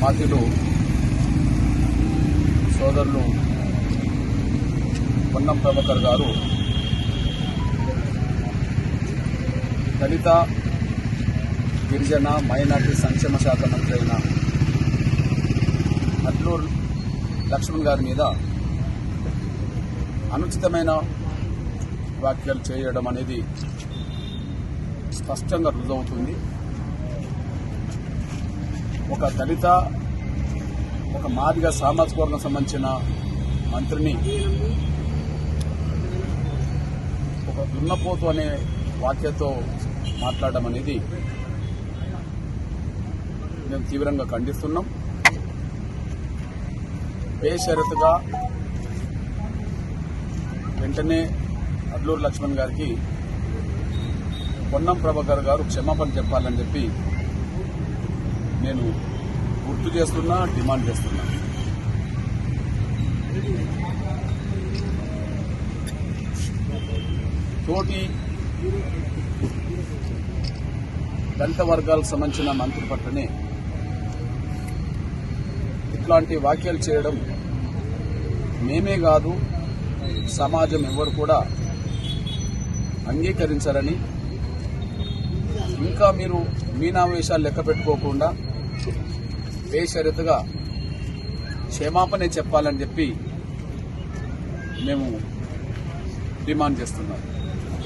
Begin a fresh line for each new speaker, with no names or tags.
మాతిలు సోదరులు పొన్నం ప్రభాకర్ గారు దళిత గిరిజన మైనార్టీ సంక్షేమ శాఖ మంత్రి అయిన అట్లూరు లక్ష్మణ్ గారి మీద అనుచితమైన వ్యాఖ్యలు చేయడం అనేది స్పష్టంగా రుజువుతుంది ఒక దళిత ఒక మాదిగ సామాజిక వర్గం సంబంధించిన మంత్రిని ఒక దున్నపోతు అనే వాక్యతో మాట్లాడడం అనేది మేము తీవ్రంగా ఖండిస్తున్నాం. బేషరతుగా వెంటనే అడ్లూరు లక్ష్మణ్ గారికి పొన్నం ప్రభాకర్ గారు క్షమాపణ చెప్పాలని చెప్పి నేను గుర్తు చేస్తున్నా డిమాండ్ చేస్తున్నా. తోటి దళిత వర్గాలకు సంబంధించిన మంత్రి పట్లనే ఇట్లాంటి వ్యాఖ్యలు చేయడం మేమే కాదు సమాజం ఎవరు కూడా అంగీకరించారని. ఇంకా మీరు మీనావేశాలు లెక్క పెట్టుకోకుండా బేషరతుగా క్షమాపణ చెప్పాలని చెప్పి మేము డిమాండ్ చేస్తున్నాం.